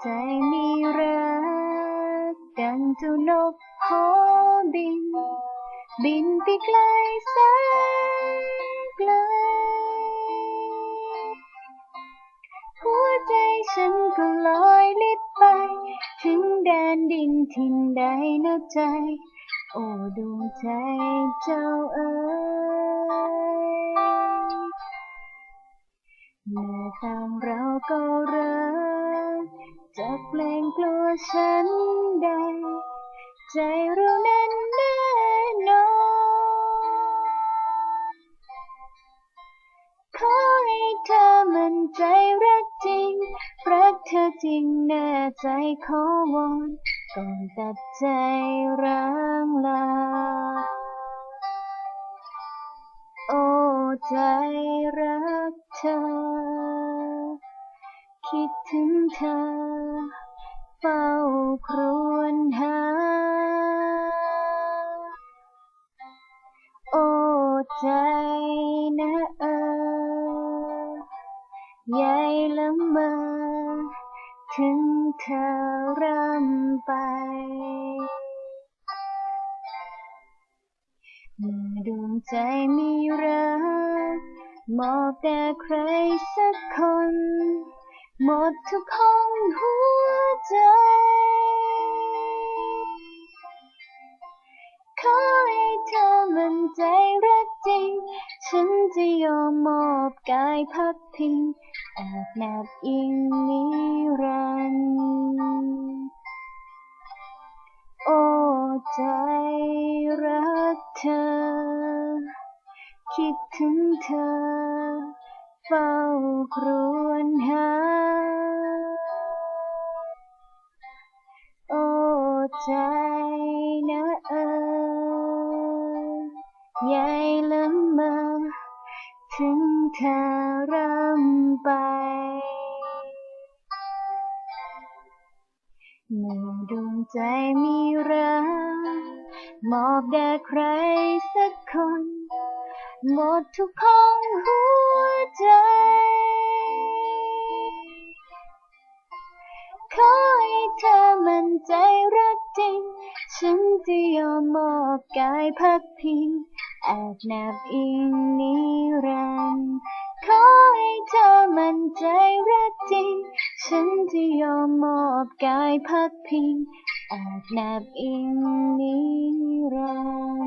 ใจมีรัก ดังเจ้านกหอบิน บินไปไกลแสนไกลหัวใจฉันก็ลอยลิบไป ถึงแดนดินทินใดนะใจ โอ้ดวงใจเจ้าเอ๋ยเมื่อต่างเราก็รัก จากเพลงกลัวฉันใด ใจเรานั้นแน่นอนขอให้เธอมันใจรักจริง รักเธอจริงแน่ใจขอวอนก่อนตัดใจร้างลา โอ้ใจรักเธอ คิดถึงเธอ เฝ้าครวญหา โอ้ใจนะเออใยละเมอถึงเธอรำไปเมื่อดวงใจมีรักมอบแต่ใครสักคน หมดทุกห้องหัว ใจ ขอให้เธอมั่นใจรักจริง ฉันจะยอมมอบกายพักพิงแอบแนบอิงนิรันดร์โอ้ใจรักเธอ คิดถึงเธอ เฝ้าครวญหา ใจนะเออใยละเมอถึงเธอรำไป เมื่อดวงใจมีรักมอบแด่ใครสักคน หมดทุกห้องหัวใจ จริง ฉันจะยอมมอบกายพักพิงแอบแนบอิงนิรันดร์ขอให้เธอมั่นใจรักจริง ฉันจะยอมมอบกายพักพิงแอบแนบอิงนิรันดร์